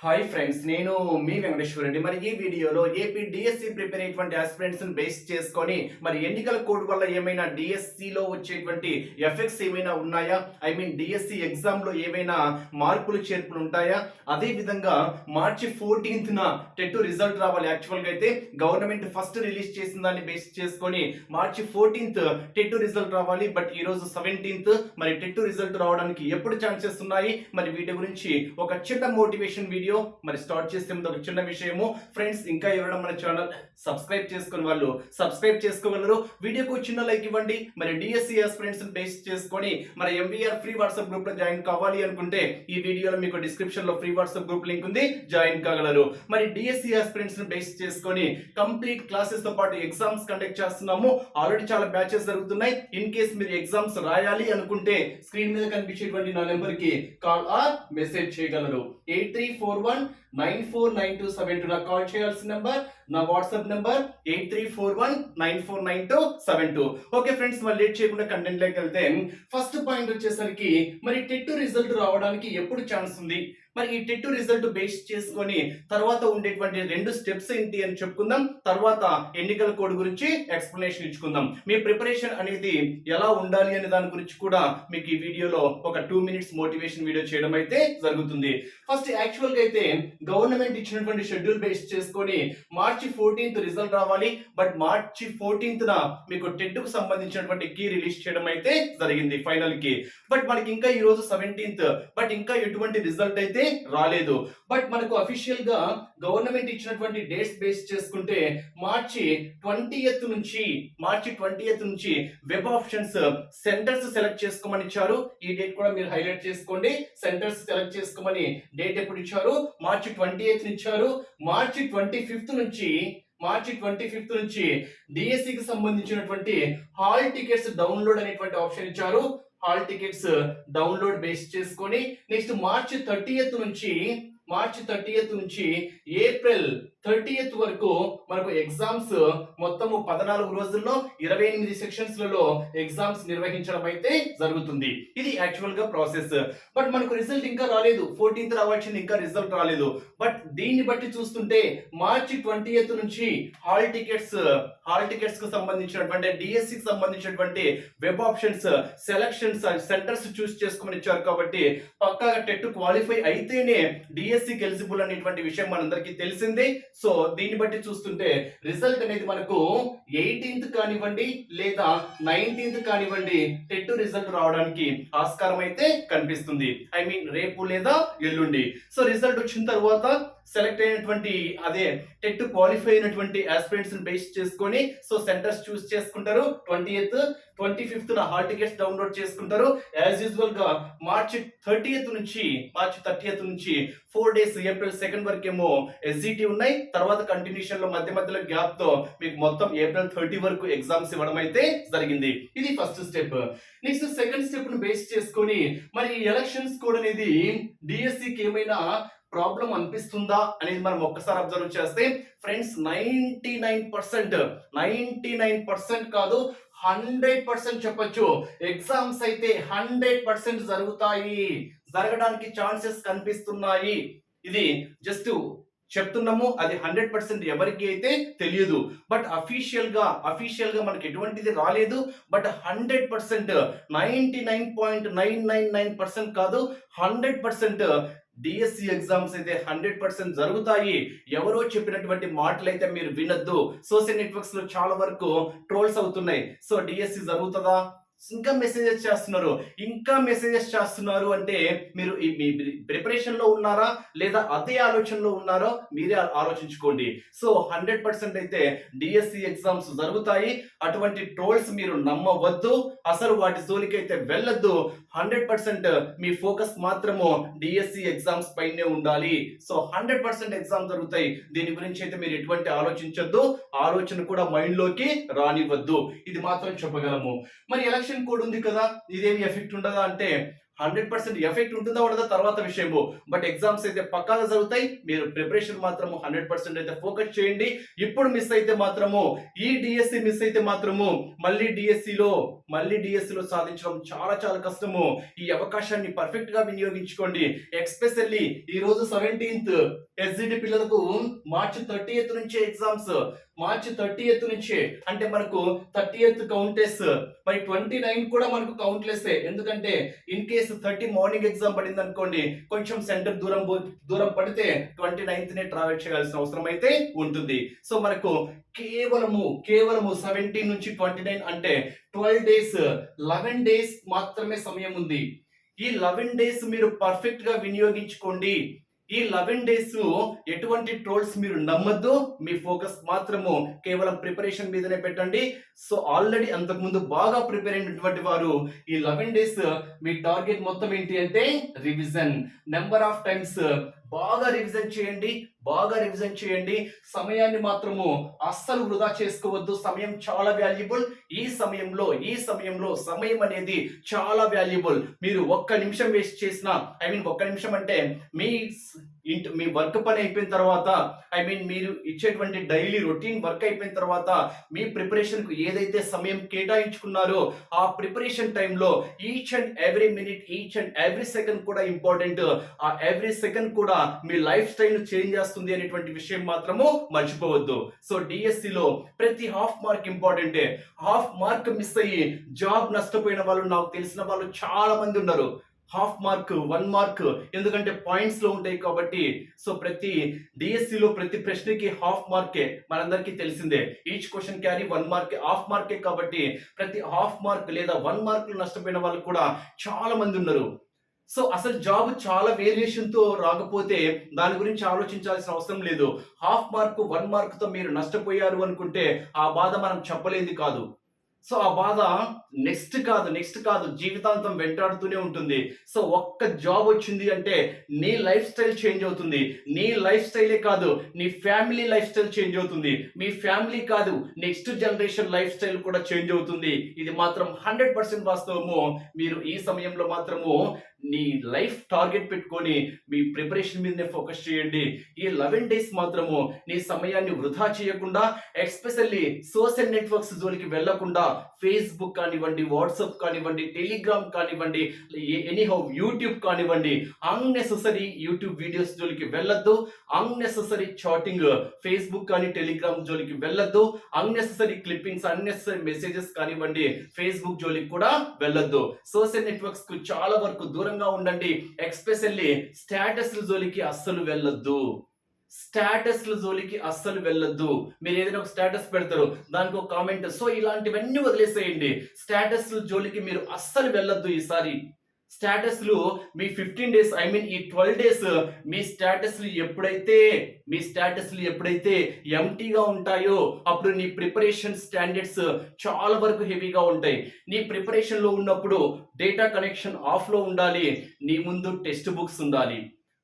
Hi friends నేను మీ వెంకటేశ్వర రెడ్డి. మరి ఈ వీడియోలో ఏపీ డిఎస్సి ప్రిపేర్ అయ్యేటువంటి ఆస్పిరెంట్స్ బేస్ చేసుకొని మరి ఎన్నికల కోడ్ వల్ల ఏమైనా డిఎస్సిలో వచ్చేటువంటి ఎఫెక్ట్స్ ఏమైనా ఉన్నాయా? ఐ మీన్ డిఎస్సి ఎగ్జామ్లో ఏమైనా మార్పులు చేర్పులు ఉంటాయా? అదేవిధంగా మార్చి ఫోర్టీన్త్న టెట్ రిజల్ట్ రావాలి. యాక్చువల్గా అయితే గవర్నమెంట్ ఫస్ట్ రిలీజ్ చేసిన దాన్ని బేస్ చేసుకొని మార్చి ఫోర్టీన్త్ టెట్ రిజల్ట్ రావాలి. బట్ ఈ రోజు సెవెంటీన్త్ మరి టెట్ రిజల్ట్ రావడానికి ఎప్పుడు ఛాన్సెస్ ఉన్నాయి? మరి వీటి గురించి ఒక చిన్న మోటివేషన్ వీడియో మరి స్టార్ట్ చేసే ముందు ఒక చిన్న విషయము. ఫ్రెండ్స్ ఇంకా ఎవరైనా మన ఛానల్ సబ్స్క్రైబ్ చేసుకుని వాళ్ళు సబ్స్క్రైబ్ చేసుకోగలరు. వీడియోకు చిన్న లైక్ ఇవ్వండి. మరి డిఎస్సిఎస్ ఫ్రెండ్స్ బేస్ చేసుకొని మరి ఎంవీఆర్ ఫ్రీ వాట్సాప్ గ్రూప్లో జాయిన్ కావాలి అనుకుంటే ఈ వీడియోలో మీకు డిస్క్రిప్షన్లో ఫ్రీ వాట్సాప్ గ్రూప్ లింక్ ఉంది. జాయిన్ కాగలరు. మరి డిఎస్సి ఆస్పిరెంట్స్ బేస్ చేసుకొని కంప్లీట్ క్లాసెస్తో పాటు ఎగ్జామ్స్ కండక్ట్ చేస్తున్నాము. ఆల్రెడీ చాలా బ్యాచెస్ జరుగుతున్నాయి. ఇన్ కేస్ మీరు ఎగ్జామ్స్ రాయాలి అనుకుంటే స్క్రీన్ మీద కనిపించేటువంటి నా నెంబర్కి కాల్ ఆర్ మెసేజ్ చేయగలరు. Eight three four one nine four nine two seven two నాకు కాల్ చేయాల్సిన నెంబర్ నా WhatsApp number eight three four one nine four nine two seven two. Okay friends మరి లేట్ చేయకుండా కంటెంట్లోకి వెళ్తే ఫస్ట్ పాయింట్ వచ్చేసరికి మరి టెట్ రిజల్ట్ రావడానికి ఎప్పుడు ఛాన్స్ ఉంది? మరి ఈ టెట్ రిజల్ట్ బేస్ చేసుకొని తర్వాత ఉండేటువంటి రెండు స్టెప్స్ ఏంటి అని చెప్పుకుందాం. తర్వాత ఎన్నికల కోడ్ గురించి ఎక్స్ప్లెనేషన్ ఇచ్చుకుందాం. మీ ప్రిపరేషన్ అనేది ఎలా ఉండాలి అనే దాని గురించి కూడా మీకు ఈ వీడియోలో ఒక టూ మినిట్స్ మోటివేషన్ వీడియో చేయడం అయితే జరుగుతుంది. ఫస్ట్ యాక్చువల్గా అయితే గవర్నమెంట్ ఇచ్చినటువంటి షెడ్యూల్ బేస్ చేసుకొని మార్చి ఫోర్టీన్త్ రిజల్ట్ రావాలి. బట్ మార్చి ఫోర్టీన్త్ మీకు టెట్కు సంబంధించినటువంటి కీ రిలీజ్ చేయడం అయితే జరిగింది ఫైనల్కి. బట్ మనకి ఇంకా ఈ రోజు సెవెంటీన్త్ బట్ ఇంకా ఎటువంటి రిజల్ట్ అయితే రాలేదు. బట్ మనకు అఫీషియల్గా గవర్నమెంట్ ఇచ్చినటువంటి డేట్స్ బేస్ చేసుకుంటే మార్చి ట్వంటీ నుంచి మార్చి ట్వంటీ నుంచి వెబ్ ఆప్షన్స్ సెంటర్స్ సెలెక్ట్ చేసుకోమని ఇచ్చారు. ఈ డేట్ కూడా మీరు హైలైట్ చేసుకోండి. సెంటర్స్ సెలెక్ట్ చేసుకోమని డేట్ ఎప్పుడు ఇచ్చారు? మార్చి ట్వంటీ ఎయిత్ ఇచ్చారు. మార్చి ట్వంటీ ఫిఫ్త్ నుంచి మార్చి ట్వంటీ ఫిఫ్త్ నుంచి DSE కి సంబంధించినటువంటి హాల్ టికెట్స్ డౌన్లోడ్ అనేటువంటి ఆప్షన్ ఇచ్చారు. హాల్ టికెట్స్ డౌన్లోడ్ బేస్ చేసుకొని నెక్స్ట్ మార్చి థర్టీయత్ నుంచి మార్చి థర్టీయత్ నుంచి ఏప్రిల్ థర్టీయత్ వరకు మనకు ఎగ్జామ్స్ మొత్తము పద్నాలుగు రోజుల్లో ఇరవై ఎనిమిది సెక్షన్స్లలో ఎగ్జామ్స్ నిర్వహించడం అయితే జరుగుతుంది. ఇది యాక్చువల్గా ప్రాసెస్ బట్ మనకు రిజల్ట్ ఇంకా రాలేదు. ఫోర్టీన్త్ రావాల్సింది ఇంకా రిజల్ట్ రాలేదు. బట్ దీన్ని బట్టి చూస్తుంటే మార్చి ట్వంటీ నుంచి హాల్ టికెట్స్ హాల్ టికెట్స్కు సంబంధించినటువంటి డిఎస్సికి సంబంధించినటువంటి web options selections centres choose చేసుకుని ఇచ్చారు కాబట్టి పక్కాగా టెట్ క్వాలిఫై అయితేనే డిఎస్సికి ఎలిజిబుల్ అనేటువంటి విషయం మనందరికీ తెలిసిందే. సో దీన్ని బట్టి చూస్తుంటే రిజల్ట్ అనేది మనకు ఎయిటీన్త్ కానివ్వండి లేదా నైన్టీన్త్ కానివ్వండి టెట్ రిజల్ట్ రావడానికి ఆస్కారం అయితే కనిపిస్తుంది. ఐ మీన్ రేపు లేదా ఎల్లుండి. సో రిజల్ట్ వచ్చిన తర్వాత సెలెక్ట్ అయినటువంటి అదే టెట్ క్వాలిఫై అయినటువంటి ఆస్పిరెంట్స్ బేస్ చేసుకొని సో సెంటర్స్ చూస్ చేసుకుంటారు. Twenty eighth twenty fifth hall tickets download చేసుకుంటారు. యాజ్ యూజువల్గా మార్చి థర్టీయత్ నుంచి మార్చి థర్టీయత్ నుంచి ఫోర్ డేస్ ఏప్రిల్ సెకండ్ వరకు ఏమో ఎస్జిటి ఉన్నాయి. తర్వాత కంటిన్యూషన్లో మధ్య మధ్యలో గ్యాప్తో మీకు మొత్తం ఏప్రిల్ థర్టీ వరకు ఎగ్జామ్స్ ఇవ్వడం అయితే జరిగింది. ఇది ఫస్ట్ స్టెప్ నెక్స్ట్ సెకండ్ స్టెప్ను బేస్ చేసుకొని మరి ఎలక్షన్స్ కోడ్ అనేది డిఎస్సికి ఏమైనా ప్రాబ్లం అనిపిస్తుందా అనేది మనం ఒక్కసారి అబ్జర్వ్ చేస్తే friends ninety nine percent ninety nine percent కాదు హండ్రెడ్ పర్సెంట్ చెప్పొచ్చు. ఎగ్జామ్స్ అయితే హండ్రెడ్ పర్సెంట్ జరుగుతాయి. జరగడానికి ఛాన్సెస్ కనిపిస్తున్నాయి. ఇది జస్ట్ చెప్తున్నాము అది హండ్రెడ్ పర్సెంట్ ఎవరికి అయితే తెలియదు. బట్ అఫీషియల్గా అఫీషియల్గా మనకి ఎటువంటిది రాలేదు. But hundred percent ninety nine point nine nine nine percent కాదు. హండ్రెడ్ పర్సెంట్ డిఎస్సి ఎగ్జామ్స్ అయితే హండ్రెడ్ పర్సెంట్ జరుగుతాయి. ఎవరో చెప్పినటువంటి మాటలు అయితే మీరు వినొద్దు. సోషల్ నెట్వర్క్స్లో చాలా వరకు ట్రోల్స్ అవుతున్నాయి. సో డిఎస్సి జరుగుతుందా? ఇంకా మెసేజెస్ చేస్తున్నారు. ఇంకా మెసేజెస్ చేస్తున్నారు అంటే మీరు ఈ మీ ప్రిపరేషన్లో ఉన్నారా? లేదా అదే ఆలోచనలో ఉన్నారో? మీరే ఆలోచించుకోండి. సో హండ్రెడ్ పర్సెంట్ అయితే డిఎస్సి ఎగ్జామ్స్ జరుగుతాయి. అటువంటి ట్రోల్స్ మీరు నమ్మవద్దు. అసలు వాటి జోలికైతే వెళ్ళొద్దు. హండ్రెడ్ పర్సెంట్ మీ ఫోకస్ మాత్రము డిఎస్సి ఎగ్జామ్స్ పైనే ఉండాలి. సో హండ్రెడ్ పర్సెంట్ ఎగ్జామ్ జరుగుతాయి. దీని గురించి అయితే మీరు ఎటువంటి ఆలోచించొద్దు. ఆలోచన కూడా మైండ్లోకి రానివ్వద్దు. ఇది మాత్రం చెప్పగలము. మరి ఎలక్షన్ కోడ్ ఉంది కదా ఇదేమి ఎఫెక్ట్ ఉండదా అంటే హండ్రెడ్ పర్సెంట్ ఎఫెక్ట్ ఉంటుందా ఉండదా తర్వాత విషయము. బట్ ఎగ్జామ్స్ అయితే పక్కాగా జరుగుతాయి. మీరు ప్రిపరేషన్ మాత్రము హండ్రెడ్ పర్సెంట్ అయితే ఫోకస్ చేయండి. ఇప్పుడు మిస్ అయితే మాత్రము ఈ డిఎస్సి మిస్ అయితే మాత్రము మళ్ళీ డిఎస్సిలో లో మళ్ళీ డిఎస్సిలో సాధించడం చాలా చాలా కష్టము. ఈ అవకాశాన్ని పర్ఫెక్ట్గా వినియోగించుకోండి. ఎక్స్పెషల్లీ ఈ రోజు సెవెంటీన్త్ ఎస్జిటి పిల్లలకు మార్చి థర్టీ నుంచి ఎగ్జామ్స్ మార్చి థర్టీ ఎయిత్ నుంచి. అంటే మనకు థర్టీ ఎయిత్ కౌంటెస్ మరి ట్వంటీ నైన్ కూడా మనకు కౌంట్లెస్ ఎందుకంటే in case thirty morning exam పడింది అనుకోండి కొంచెం సెంటర్ దూరం దూరం పడితే ట్వంటీ నైన్త్ నే ట్రావెల్ చేయాల్సిన అవసరం అయితే ఉంటుంది. సో మనకు కేవలము కేవలము సెవెంటీన్ నుంచి ట్వంటీ నైన్ అంటే ట్వెల్వ్ డేస్ లెవెన్ డేస్ మాత్రమే సమయం ఉంది. ఈ లెవెన్ డేస్ మీరు పర్ఫెక్ట్గా వినియోగించుకోండి. ఈ లెవెన్ డేస్ ఎటువంటి ట్రోల్స్ మీరు నమ్మద్దు మీ ఫోకస్ మాత్రము కేవలం ప్రిపరేషన్ మీదనే పెట్టండి. సో ఆల్రెడీ అంతకుముందు బాగా ప్రిపేర్ అయినటువంటి వారు ఈ లెవెన్ డేస్ మీ టార్గెట్ మొత్తం ఏంటి అంటే రివిజన్. నెంబర్ ఆఫ్ టైమ్స్ బాగా రివిజన్ చేయండి బాగా రివిజన్ చేయండి. సమయాన్ని మాత్రము అస్సలు వృధా చేసుకోవద్దు. సమయం చాలా వాల్యుబుల్ ఈ సమయంలో ఈ సమయంలో సమయం అనేది చాలా వాల్యుబుల్ మీరు ఒక్క నిమిషం వేస్ట్ చేసిన ఐ మీన్ ఒక్క నిమిషం అంటే మీ ఇంటి మీ వర్క్ పని అయిపోయిన తర్వాత ఐ మీన్ మీరు ఇచ్చేటువంటి డైలీ రొటీన్ వర్క్ అయిపోయిన తర్వాత మీ ప్రిపరేషన్కు ఏదైతే సమయం కేటాయించుకున్నారో ఆ ప్రిపరేషన్ టైంలో each and every minute each and every second కూడా ఇంపార్టెంట్ ఆ ఎవ్రీ సెకండ్ కూడా మీ లైఫ్ స్టైల్ చేంజ్ చేస్తుంది అనేటువంటి విషయం మాత్రము మర్చిపోవద్దు. సో డిఎస్సిలో ప్రతి హాఫ్ మార్క్ ఇంపార్టెంటే హాఫ్ మార్క్ మిస్ అయ్యి జాబ్ నష్టపోయిన వాళ్ళు నాకు తెలిసిన వాళ్ళు చాలా మంది ఉన్నారు. హాఫ్ మార్క్ వన్ మార్క్ ఎందుకంటే పాయింట్స్లో ఉంటాయి కాబట్టి. సో ప్రతి డిఎస్సిలో ప్రతి ప్రశ్నకి హాఫ్ మార్కే మనందరికీ తెలిసిందే. Each question carry one mark half మార్కే కాబట్టి ప్రతి హాఫ్ మార్క్ లేదా వన్ మార్కులు నష్టపోయిన వాళ్ళు కూడా చాలా మంది ఉన్నారు. సో అసలు జాబ్ చాలా వేరియేషన్తో రాకపోతే దాని గురించి ఆలోచించాల్సిన అవసరం లేదు. హాఫ్ మార్క్ వన్ మార్క్తో మీరు నష్టపోయారు అనుకుంటే ఆ బాధ మనం చెప్పలేది కాదు. సో ఆ బాధ నెక్స్ట్ కాదు నెక్స్ట్ కాదు. జీవితాంతం వెంటాడుతూనే ఉంటుంది. సో ఒక్క జాబ్ వచ్చింది అంటే నీ లైఫ్ స్టైల్ చేంజ్ అవుతుంది. నీ లైఫ్ స్టైలే కాదు నీ ఫ్యామిలీ లైఫ్ స్టైల్ చేంజ్ అవుతుంది. మీ ఫ్యామిలీ కాదు నెక్స్ట్ జనరేషన్ లైఫ్ స్టైల్ కూడా చేంజ్ అవుతుంది. ఇది మాత్రం హండ్రెడ్ పర్సెంట్ వాస్తవము. మీరు ఈ సమయంలో మాత్రము నీ లైఫ్ టార్గెట్ పెట్టుకొని మీ ప్రిపరేషన్ మీదనే ఫోకస్ చేయండి. ఈ లెవెన్ డేస్ మాత్రము నీ సమయాన్ని వృధా చేయకుండా ఎక్స్పెషల్లీ సోషల్ నెట్వర్క్స్ జోలికి వెళ్ళకుండా ఫేస్బుక్ కానివ్వండి వాట్సాప్ కానివ్వండి టెలిగ్రామ్ కానివ్వండి ఎనీహౌ యూట్యూబ్ కానివ్వండి అన్నెసెసరీ యూట్యూబ్ వీడియోస్ జోలికి వెళ్ళొద్దు అన్నెసెసరీ చాటింగ్ ఫేస్బుక్ కానీ టెలిగ్రామ్ జోలికి వెళ్ళొద్దు అన్నెసెసరీ క్లిప్పింగ్స్ అన్నెసెసరీ మెసేజెస్ కానివ్వండి ఫేస్బుక్ జోలికి కూడా వెళ్ళొద్దు. సోషల్ నెట్వర్క్స్కు చాలా వరకు దూరం దూరంగా ఉండండి. ఎక్స్పెషల్లీ స్టేటస్ల జోలికి అస్సలు వెళ్ళొద్దు. స్టేటస్ జోలికి అస్సలు వెళ్ళొద్దు. మీరు ఏదైనా ఒక స్టేటస్ పెడతారు దానికి ఒక కామెంట్ సో ఇలాంటివన్నీ వదిలేసేయండి. స్టేటస్ జోలికి మీరు అస్సలు వెళ్ళొద్దు ఈసారి. స్టేటస్లు మీ ఫిఫ్టీన్ డేస్ ఐ మీన్ ఈ ట్వెల్వ్ డేస్ మీ స్టేటస్లు ఎప్పుడైతే మీ స్టేటస్లు ఎప్పుడైతే ఎంటీగా ఉంటాయో అప్పుడు నీ ప్రిపరేషన్ స్టాండర్డ్స్ చాలా వరకు హెవీగా ఉంటాయి. నీ ప్రిపరేషన్లో ఉన్నప్పుడు డేటా కనెక్షన్ ఆఫ్లో ఉండాలి నీ ముందు టెక్స్ట్ బుక్స్ ఉండాలి.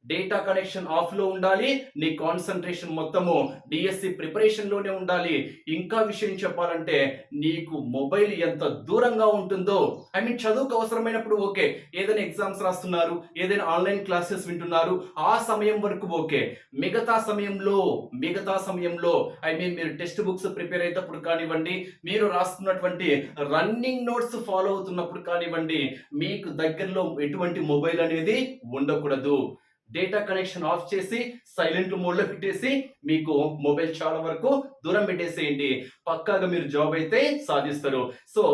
డేటా కనెక్షన్ ఆఫ్లో ఉండాలి నీ కాన్సన్ట్రేషన్ మొత్తము డిఎస్సి ప్రిపరేషన్లోనే ఉండాలి. ఇంకా విషయం చెప్పాలంటే నీకు మొబైల్ ఎంత దూరంగా ఉంటుందో ఐ మీన్ చదువుకు అవసరమైనప్పుడు ఓకే ఏదైనా ఎగ్జామ్స్ రాస్తున్నారు ఏదైనా ఆన్లైన్ క్లాసెస్ వింటున్నారు ఆ సమయం వరకు ఓకే. మిగతా సమయంలో మిగతా సమయంలో ఐ మీన్ మీరు టెక్స్ట్ బుక్స్ ప్రిపేర్ అయినప్పుడు కానివ్వండి మీరు రాస్తున్నటువంటి రన్నింగ్ నోట్స్ ఫాలో అవుతున్నప్పుడు కానివ్వండి మీకు దగ్గరలో ఎటువంటి మొబైల్ అనేది ఉండకూడదు. డేటా కనెక్షన్ ఆఫ్ చేసి సైలెంట్ మోడ్లో పెట్టేసి మీకు మొబైల్ చాలా వరకు దూరం పెట్టేసేయండి. పక్కాగా మీరు జాబ్ అయితే సాధిస్తారు. సో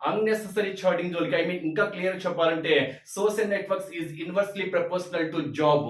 అన్నెసెసరీ చాటింగ్ జోలికి ఐ మీన్ ఇంకా క్లియర్ చెప్పాలంటే social networks is inversely proportional to job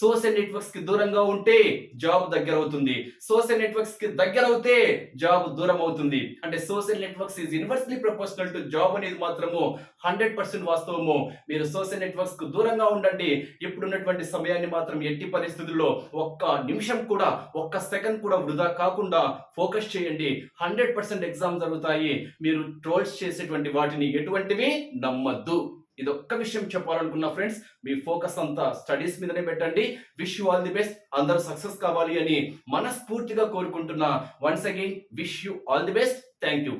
social నెట్వర్క్స్కి దూరంగా ఉంటే జాబ్ దగ్గర అవుతుంది. సోషల్ నెట్వర్క్స్కి దగ్గర అవుతే జాబ్ దూరం అవుతుంది. అంటే social networks is inversely proportional to job అనేది మాత్రము హండ్రెడ్ పర్సెంట్ వాస్తవము. మీరు సోషల్ నెట్వర్క్స్కు దూరంగా ఉండండి. ఇప్పుడున్నటువంటి సమయాన్ని మాత్రం ఎట్టి పరిస్థితుల్లో ఒక్క నిమిషం కూడా ఒక్క సెకండ్ కూడా వృధా కాకుండా ఫోకస్ చేయండి. హండ్రెడ్ పర్సెంట్ ఎగ్జామ్ జరుగుతాయి. మీరు ట్రోల్స్ చేసేటువంటి వాటిని ఎటువంటివి? నమ్మద్దు. ఇది ఒక్క విషయం చెప్పాలనుకున్నా ఫ్రెండ్స్ మీ ఫోకస్ అంతా స్టడీస్ మీదనే పెట్టండి. Wish you all the best అందరూ సక్సెస్ కావాలి అని మనస్ఫూర్తిగా కోరుకుంటున్నా. Once again wish you all the best thank you